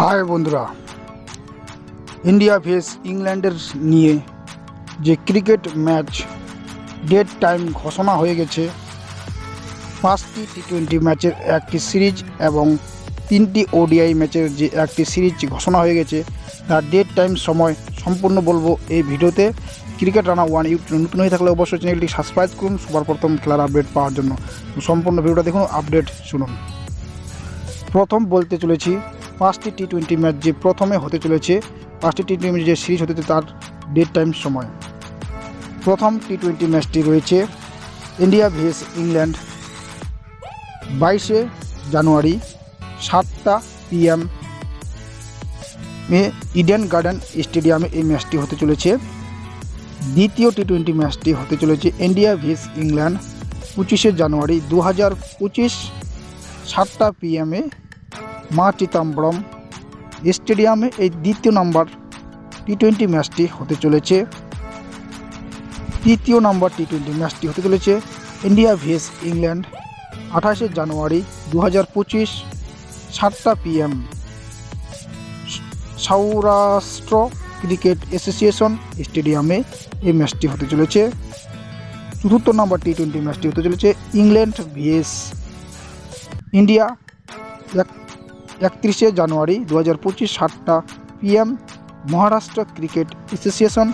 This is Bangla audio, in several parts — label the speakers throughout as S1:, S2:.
S1: হাই বন্ধুরা, ইন্ডিয়া ভেস ইংল্যান্ডের নিয়ে যে ক্রিকেট ম্যাচ, ডেট টাইম ঘোষণা হয়ে গেছে। পাঁচটি টি টোয়েন্টি ম্যাচের একটি সিরিজ এবং তিনটি ওডিআই ম্যাচের যে একটি সিরিজ ঘোষণা হয়ে গেছে, তার ডেট টাইম সময় সম্পূর্ণ বলব এই ভিডিওতে। ক্রিকেট রানা ওয়ান ইউটিউব নতুন হয়ে থাকলে অবশ্যই চ্যানেলটি সাবস্ক্রাইব করুন সবার প্রথম খেলার আপডেট পাওয়ার জন্য। সম্পূর্ণ ভিডিওটা দেখুন, আপডেট শুনুন। প্রথম বলতে চলেছি পাঁচটি টি টোয়েন্টি ম্যাচ যে প্রথমে হতে চলেছে, পাঁচটি টি টোয়েন্টি যে সিরিজ হতে তার ডেট টাইম সময়। প্রথম টি টোয়েন্টি ম্যাচটি রয়েছে ইন্ডিয়া ভিএস ইংল্যান্ড বাইশে জানুয়ারি সাতটা পিএম এ ইডেন গার্ডেন স্টেডিয়ামে এই ম্যাচটি হতে চলেছে। দ্বিতীয় টি টোয়েন্টি ম্যাচটি হতে চলেছে ইন্ডিয়া ভিএস ইংল্যান্ড পঁচিশে জানুয়ারি দু হাজার পঁচিশ সাতটা পিএমে মা চিদাম্বরম স্টেডিয়ামে এই দ্বিতীয় নাম্বার টি টোয়েন্টি ম্যাচটি হতে চলেছে। তৃতীয় নাম্বার টি টোয়েন্টি ম্যাচটি হতে চলেছে ইন্ডিয়া ভিএস ইংল্যান্ড, আঠাশে জানুয়ারি দু হাজার পঁচিশ, সাতটা পিএম। সৌরাষ্ট্র ক্রিকেট অ্যাসোসিয়েশন স্টেডিয়ামে এই ম্যাচটি হতে চলেছে। চতুর্থ নাম্বার টি টোয়েন্টি ম্যাচটি হতে চলেছে ইংল্যান্ড ভিএস। ইন্ডিয়া একত্রিশে জানুয়ারি দু হাজার পঁচিশ সাতটা পিএম মহারাষ্ট্র ক্রিকেট অ্যাসোসিয়েশন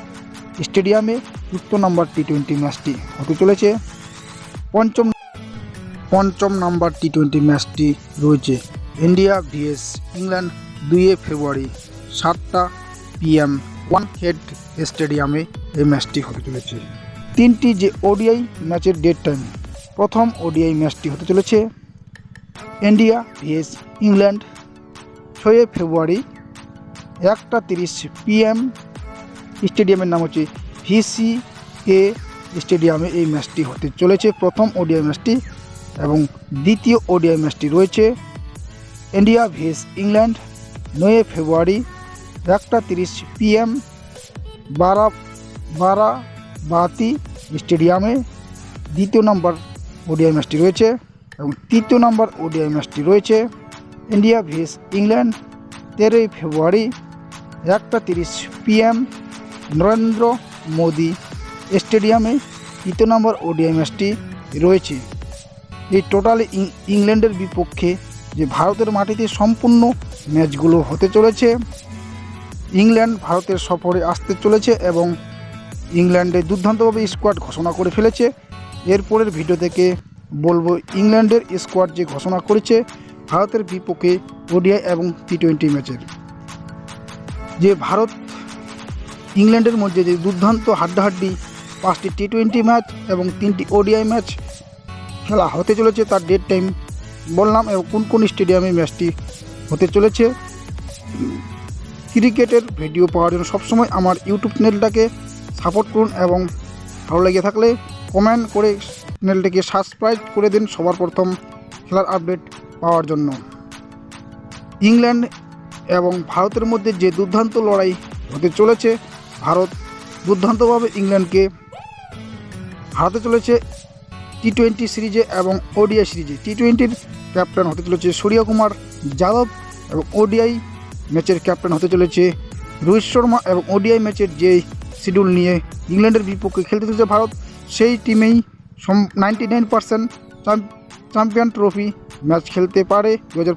S1: স্টেডিয়ামে চতুর্থ নম্বর টি টোয়েন্টি ম্যাচটি হতে চলেছে। পঞ্চম পঞ্চম নম্বর টি টোয়েন্টি ম্যাচটি রয়েছে ইন্ডিয়া ভিএস ইংল্যান্ড দুইয়ে ফেব্রুয়ারি সাতটা পিএম ওয়ান হেড স্টেডিয়ামে এই ম্যাচটি হতে চলেছে। তিনটি যে ওডিআই ম্যাচের ডেট টাইম প্রথম ওডিআই ম্যাচটি হতে চলেছে। ইন্ডিয়া ভিএস ইংল্যান্ড ছয় ফেব্রুয়ারি একটা তিরিশ পিএম স্টেডিয়ামের নাম হচ্ছে ভিসি এ স্টেডিয়ামে এই ম্যাচটি হতে চলেছে। প্রথম ওডিআই ম্যাচটি এবং দ্বিতীয় ওডিআই ম্যাচটি রয়েছে ইন্ডিয়া ভিএস ইংল্যান্ড, নয় ফেব্রুয়ারি একটা তিরিশ পিএম বারা বারাবাতি স্টেডিয়ামে দ্বিতীয় নম্বর ওডিআই ম্যাচটি রয়েছে এবং তৃতীয় নম্বর ওডিআই ম্যাচটি রয়েছে। ইন্ডিয়া ভিস ইংল্যান্ড তেরোই ফেব্রুয়ারি একটা তিরিশ পিএম নরেন্দ্র মোদি স্টেডিয়ামে তৃতীয় নম্বর ওডিআই ম্যাচটি রয়েছে। এই টোটাল ইংল্যান্ডের বিপক্ষে যে ভারতের মাটিতে সম্পূর্ণ ম্যাচগুলো হতে চলেছে, ইংল্যান্ড ভারতের সফরে আসতে চলেছে এবং ইংল্যান্ডে দুর্দান্তভাবে স্কোয়াড ঘোষণা করে ফেলেছে। এরপরের ভিডিও থেকে বলব, ইংল্যান্ডের স্কোয়াড যে ঘোষণা করেছে ভারতের বিপক্ষে ওডিআই এবং টি টোয়েন্টি ম্যাচের। যে ভারত, ইংল্যান্ডের মধ্যে যে দুর্দান্ত হাড্ডাহাড্ডি, পাঁচটি টি টোয়েন্টি ম্যাচ এবং তিনটি ওডিআই ম্যাচ খেলা হতে চলেছে তার ডেট টাইম বললাম এবং কোন কোন স্টেডিয়ামে ম্যাচটি হতে চলেছে, ক্রিকেটের ভিডিও পাওয়ার জন্য সবসময় আমার ইউটিউব চ্যানেলটাকে সাপোর্ট করুন এবং ভালো লেগে থাকলে কমেন্ট করে চ্যানেলটিকে সাবস্ক্রাইব করে দিন। সবার প্রথম খেলার আপডেট পাওয়ার জন্য। ইংল্যান্ড এবং ভারতের মধ্যে যে দুর্দান্ত লড়াই হতে চলেছে, ভারত দুর্দান্তভাবে ইংল্যান্ডকে হারাতে চলেছে টি টোয়েন্টি সিরিজে এবং ওডিআই সিরিজে। টি টোয়েন্টির ক্যাপ্টেন হতে চলেছে সূর্যকুমার যাদব এবং ওডিআই ম্যাচের ক্যাপ্টেন হতে চলেছে রোহিত শর্মা এবং ওডিআই ম্যাচের যে শিডিউল নিয়ে ইংল্যান্ডের বিপক্ষে খেলতে চলেছে ভারত, সেই টিমেই ninety nine percent champion trophy match খেলতে পারে দু হাজার